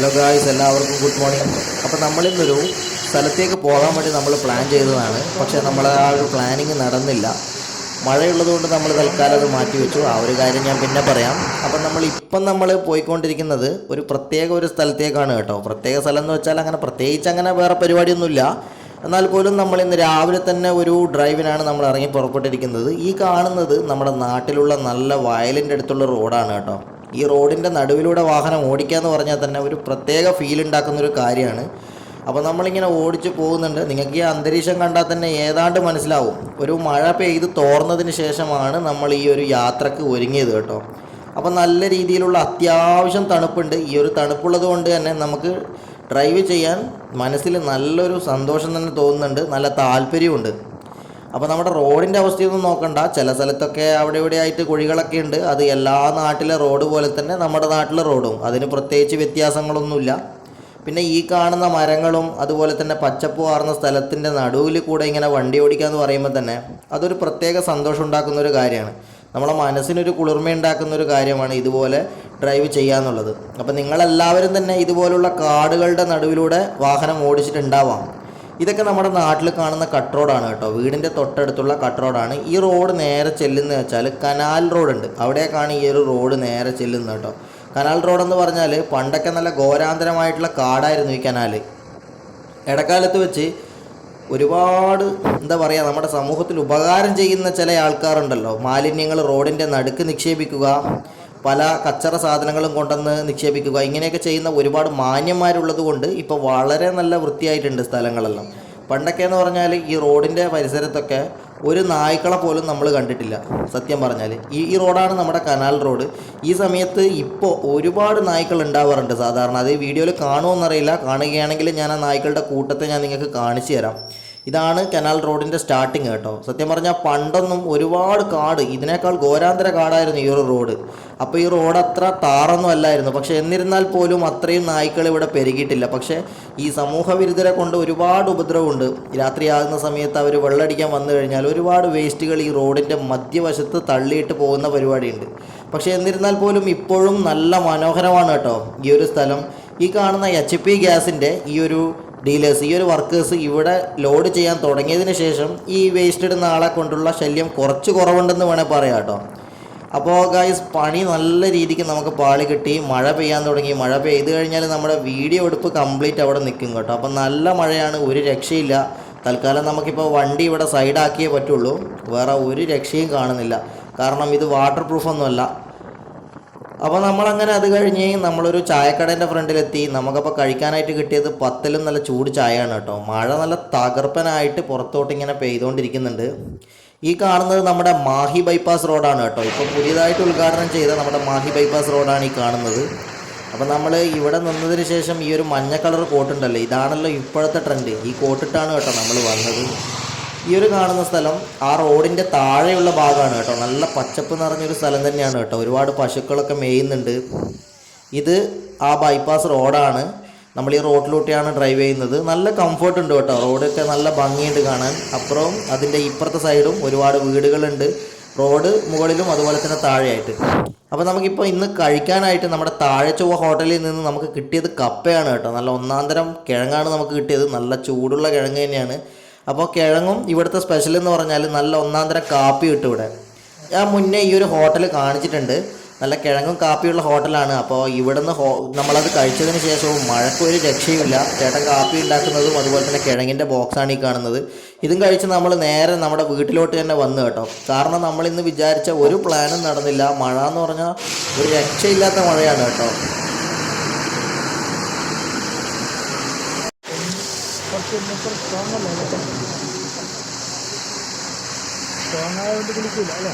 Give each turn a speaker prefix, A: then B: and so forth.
A: Hello guys എല്ലാവർക്കും good morning അപ്പോൾ നമ്മളിന്നൊരു സ്ഥലത്തേക്ക് പോകാൻ വേണ്ടി നമ്മൾ പ്ലാൻ ചെയ്തതാണ്. പക്ഷേ നമ്മൾ ആ ഒരു പ്ലാനിങ് നടന്നില്ല. മഴയുള്ളതുകൊണ്ട് നമ്മൾ തൽക്കാലം അത് മാറ്റി വെച്ചു. ആ ഒരു കാര്യം ഞാൻ പിന്നെ പറയാം. അപ്പം നമ്മൾ ഇപ്പം നമ്മൾ പോയിക്കൊണ്ടിരിക്കുന്നത് ഒരു പ്രത്യേക ഒരു സ്ഥലത്തേക്കാണ് കേട്ടോ. പ്രത്യേക സ്ഥലം എന്ന് വെച്ചാൽ അങ്ങനെ പ്രത്യേകിച്ച് അങ്ങനെ വേറെ പരിപാടിയൊന്നുമില്ല. എന്നാൽ പോലും നമ്മൾ ഇന്ന് രാവിലെ തന്നെ ഒരു ഡ്രൈവിനാണ് നമ്മൾ ഇറങ്ങി പുറപ്പെട്ടിരിക്കുന്നത്. ഈ കാണുന്നത് നമ്മുടെ നാട്ടിലുള്ള നല്ല വയലിന്റെ അടുത്തുള്ള റോഡാണ് കേട്ടോ. ഈ റോഡിന്റെ നടുവിലൂടെ വാഹനം ഓടിക്കുക എന്ന് പറഞ്ഞാൽ തന്നെ ഒരു പ്രത്യേക ഫീൽ ഉണ്ടാക്കുന്ന ഒരു കാര്യമാണ്. അപ്പോൾ നമ്മളിങ്ങനെ ഓടിച്ച് പോകുന്നുണ്ട്. നിങ്ങൾക്ക് ഈ അന്തരീക്ഷം കണ്ടാൽ തന്നെ ഏതാണ്ട് മനസ്സിലാവും. ഒരു മഴ പെയ്ത് തോർന്നതിന് ശേഷമാണ് നമ്മൾ ഈ ഒരു യാത്രയ്ക്ക് ഒരുങ്ങിയത് കേട്ടോ. അപ്പോൾ നല്ല രീതിയിലുള്ള അത്യാവശ്യം തണുപ്പുണ്ട്. ഈ ഒരു തണുപ്പുള്ളത് കൊണ്ട് തന്നെ നമുക്ക് ഡ്രൈവ് ചെയ്യാൻ മനസ്സിൽ നല്ലൊരു സന്തോഷം തന്നെ തോന്നുന്നുണ്ട്. നല്ല താല്പര്യമുണ്ട് അപ്പോൾ നമ്മുടെ റോഡിന്റെ അവസ്ഥയൊന്നും നോക്കണ്ട. ചില സ്ഥലത്തൊക്കെ അവിടെ ഇവിടെ ആയിട്ട് കുഴികളൊക്കെ ഉണ്ട്. അത് എല്ലാ നാട്ടിലെ റോഡ് പോലെ തന്നെ നമ്മുടെ നാട്ടിലെ റോഡും. അതിന് പ്രത്യേകിച്ച് വ്യത്യാസങ്ങളൊന്നുമില്ല. പിന്നെ ഈ കാണുന്ന മരങ്ങളും അതുപോലെ തന്നെ പച്ചപ്പ് വാർന്ന സ്ഥലത്തിന്റെ നടുവിൽ കൂടെ ഇങ്ങനെ വണ്ടി ഓടിക്കുക എന്ന് പറയുമ്പോൾ തന്നെ അതൊരു പ്രത്യേക സന്തോഷം ഉണ്ടാക്കുന്ന ഒരു കാര്യമാണ്. നമ്മളെ മനസ്സിനൊരു കുളിർമ ഉണ്ടാക്കുന്ന ഒരു കാര്യമാണ് ഇതുപോലെ ഡ്രൈവ് ചെയ്യാന്നുള്ളത് അപ്പോൾ നിങ്ങളെല്ലാവരും തന്നെ ഇതുപോലുള്ള കാടുകളുടെ നടുവിലൂടെ വാഹനം ഓടിച്ചിട്ടുണ്ടാവാം. ഇതൊക്കെ നമ്മുടെ നാട്ടിൽ കാണുന്ന കട്ട് റോഡാണ് കേട്ടോ. വീടിന്റെ തൊട്ടടുത്തുള്ള കട്ട് റോഡാണ് ഈ റോഡ് നേരെ ചെല്ലുന്നത് വെച്ചാൽ കനാൽ റോഡുണ്ട്. അവിടേക്കാണ് ഈ ഒരു റോഡ് നേരെ ചെല്ലുന്നത് കേട്ടോ. കനാൽ റോഡെന്ന് പറഞ്ഞാൽ പണ്ടൊക്കെ നല്ല ഘോരാന്തരമായിട്ടുള്ള കാടായിരുന്നു ഈ കനാൽ. ഇടക്കാലത്ത് വെച്ച് ഒരുപാട് എന്താ പറയുക നമ്മുടെ സമൂഹത്തിൽ ഉപകാരം ചെയ്യുന്ന ചില ആൾക്കാരുണ്ടല്ലോ. മാലിന്യങ്ങൾ റോഡിന്റെ നടുക്ക് നിക്ഷേപിക്കുക പല കച്ചറ സാധനങ്ങളും കൊണ്ടുവന്ന് നിക്ഷേപിക്കുക ഇങ്ങനെയൊക്കെ ചെയ്യുന്ന ഒരുപാട് മാന്യന്മാരുള്ളത് കൊണ്ട് ഇപ്പോൾ വളരെ നല്ല വൃത്തിയായിട്ടുണ്ട് സ്ഥലങ്ങളെല്ലാം. പണ്ടൊക്കെ എന്ന് പറഞ്ഞാൽ ഈ റോഡിന്റെ പരിസരത്തൊക്കെ ഒരു നായ്ക്കളെ പോലും നമ്മൾ കണ്ടിട്ടില്ല സത്യം പറഞ്ഞാൽ ഈ ഈ റോഡാണ് നമ്മുടെ കനാൽ റോഡ്. ഈ സമയത്ത് ഇപ്പോൾ ഒരുപാട് നായ്ക്കൾ ഉണ്ടാവാറുണ്ട് സാധാരണ. അത് വീഡിയോയിൽ കാണുമോയെന്നറിയില്ല കാണുകയാണെങ്കിൽ ഞാൻ ആ നായ്ക്കളുടെ കൂട്ടത്തെ ഞാൻ നിങ്ങൾക്ക് കാണിച്ചു തരാം. ഇതാണ് കനാൽ റോഡിന്റെ സ്റ്റാർട്ടിങ് കേട്ടോ. സത്യം പറഞ്ഞാൽ പണ്ടൊന്നും ഒരുപാട് കാട് ഇതിനേക്കാൾ ഘോരാന്തര കാടായിരുന്നു ഈ ഒരു റോഡ്. അപ്പോൾ ഈ റോഡ് അത്ര താറൊന്നും അല്ലായിരുന്നു. പക്ഷേ എന്നിരുന്നാൽ പോലും അത്രയും നായ്ക്കൾ ഇവിടെ പെരുകിയിട്ടില്ല. പക്ഷേ ഈ സമൂഹ വിരുദ്ധരെ കൊണ്ട് ഒരുപാട് ഉപദ്രവമുണ്ട്. രാത്രിയാകുന്ന സമയത്ത് അവർ വെള്ളടിക്കാൻ വന്നു കഴിഞ്ഞാൽ ഒരുപാട് വേസ്റ്റുകൾ ഈ റോഡിന്റെ മധ്യവശത്ത് തള്ളിയിട്ട് പോകുന്ന പരിപാടിയുണ്ട്. പക്ഷേ എന്നിരുന്നാൽ പോലും ഇപ്പോഴും നല്ല മനോഹരമാണ് കേട്ടോ ഈ ഒരു സ്ഥലം. ഈ കാണുന്ന എച്ച് പി ഗ്യാസിന്റെ ഈ ഒരു ഡീലേഴ്സ് ഈ ഒരു വർക്കേഴ്സ് ഇവിടെ ലോഡ് ചെയ്യാൻ തുടങ്ങിയതിന് ശേഷം ഈ വേസ്റ്റ് ഇടുന്ന ആളെ കൊണ്ടുള്ള ശല്യം കുറച്ച് കുറവുണ്ടെന്ന് വേണേൽ പറയാം കേട്ടോ. അപ്പോൾ ഗായ്സ് പണി നല്ല രീതിക്ക് നമുക്ക് പാളി കിട്ടി മഴ പെയ്യാൻ തുടങ്ങി. മഴ പെയ്ത് കഴിഞ്ഞാൽ നമ്മുടെ വീഡിയോ എടുപ്പ് കംപ്ലീറ്റ് അവിടെ നിൽക്കും കേട്ടോ. അപ്പോൾ നല്ല മഴയാണ് ഒരു രക്ഷയില്ല. തൽക്കാലം നമുക്കിപ്പോൾ വണ്ടി ഇവിടെ സൈഡാക്കിയേ പറ്റുള്ളൂ. വേറെ ഒരു രക്ഷയും കാണുന്നില്ല. കാരണം ഇത് വാട്ടർ പ്രൂഫൊന്നുമല്ല അപ്പോൾ നമ്മളങ്ങനെ അത് കഴിഞ്ഞ് നമ്മളൊരു ചായക്കടേന്റെ ഫ്രണ്ടിലെത്തി. നമുക്കപ്പോൾ കഴിക്കാനായിട്ട് കിട്ടിയത് പത്തിലും നല്ല ചൂട് ചായയാണ് കേട്ടോ. മഴ നല്ല തകർപ്പനായിട്ട് പുറത്തോട്ട് ഇങ്ങനെ പെയ്തുകൊണ്ടിരിക്കുന്നുണ്ട് ഈ കാണുന്നത് നമ്മുടെ മാഹി ബൈപ്പാസ് റോഡാണ് കേട്ടോ. ഇപ്പോൾ പുതിയതായിട്ട് ഉദ്ഘാടനം ചെയ്ത നമ്മുടെ മാഹി ബൈപ്പാസ് റോഡാണ് ഈ കാണുന്നത്. അപ്പോൾ നമ്മൾ ഇവിടെ നിന്നതിന് ശേഷം ഈ ഒരു മഞ്ഞ കളർ കോട്ടുണ്ടല്ലോ ഇതാണല്ലോ ഇപ്പോഴത്തെ ട്രെൻഡ്. ഈ കോട്ടിട്ടാണ് കേട്ടോ നമ്മൾ വന്നത്. ഈ ഒരു കാണുന്ന സ്ഥലം ആ റോഡിന്റെ താഴെയുള്ള ഭാഗമാണ് കേട്ടോ. നല്ല പച്ചപ്പ് നിറഞ്ഞൊരു സ്ഥലം തന്നെയാണ് കേട്ടോ. ഒരുപാട് പശുക്കളൊക്കെ മേയുന്നുണ്ട്. ഇത് ആ ബൈപ്പാസ് റോഡാണ്. നമ്മൾ ഈ റോഡിലൂടെയാണ് ഡ്രൈവ് ചെയ്യുന്നത്. നല്ല കംഫർട്ട് ഉണ്ട് കേട്ടോ. റോഡൊക്കെ നല്ല ഭംഗിയുണ്ട് കാണാൻ. അപ്പുറവും അതിന്റെ ഇപ്പുറത്തെ സൈഡും ഒരുപാട് വീടുകളുണ്ട്. റോഡ് മുകളിലും അതുപോലെ തന്നെ താഴെയായിട്ട്. അപ്പോൾ നമുക്കിപ്പോൾ ഇന്ന് കഴിക്കാനായിട്ട് നമ്മുടെ താഴെ ചൊവ്വ ഹോട്ടലിൽ നിന്ന് നമുക്ക് കിട്ടിയത് കപ്പയാണ് കേട്ടോ. നല്ല ഒന്നാന്തരം കിഴങ്ങാണ് നമുക്ക് കിട്ടിയത്. നല്ല ചൂടുള്ള കിഴങ്ങ് തന്നെയാണ്. അപ്പോൾ കിഴങ്ങും ഇവിടുത്തെ സ്പെഷ്യൽ എന്ന് പറഞ്ഞാൽ നല്ല ഒന്നാന്തരം കാപ്പി കിട്ടും ഇവിടെ. ഞാൻ മുന്നേ ഈ ഒരു ഹോട്ടൽ കാണിച്ചിട്ടുണ്ട്. നല്ല കിഴങ്ങും കാപ്പിയുള്ള ഹോട്ടലാണ് അപ്പോൾ ഇവിടുന്ന് ഹോ നമ്മളത് കഴിച്ചതിന് ശേഷവും മഴയ്ക്ക് ഒരു രക്ഷയുമില്ല. ചേട്ടൻ കാപ്പി ഉണ്ടാക്കുന്നതും അതുപോലെ തന്നെ കിഴങ്ങിന്റെ ബോക്സാണ് ഈ കാണുന്നത്. ഇതും കഴിച്ച് നമ്മൾ നേരെ നമ്മുടെ വീട്ടിലോട്ട് തന്നെ വന്നു കേട്ടോ. കാരണം നമ്മളിന്ന് വിചാരിച്ച ഒരു പ്ലാനും നടന്നില്ല. മഴ എന്ന് പറഞ്ഞാൽ ഒരു രക്ഷയില്ലാത്ത മഴയാണ് കേട്ടോ.
B: ഇന്നത്തെ സ്ട്രോങ് അല്ലേ? സ്ട്രോങ് ആയതുകൊണ്ട് കുളിക്കില്ല അല്ലേ?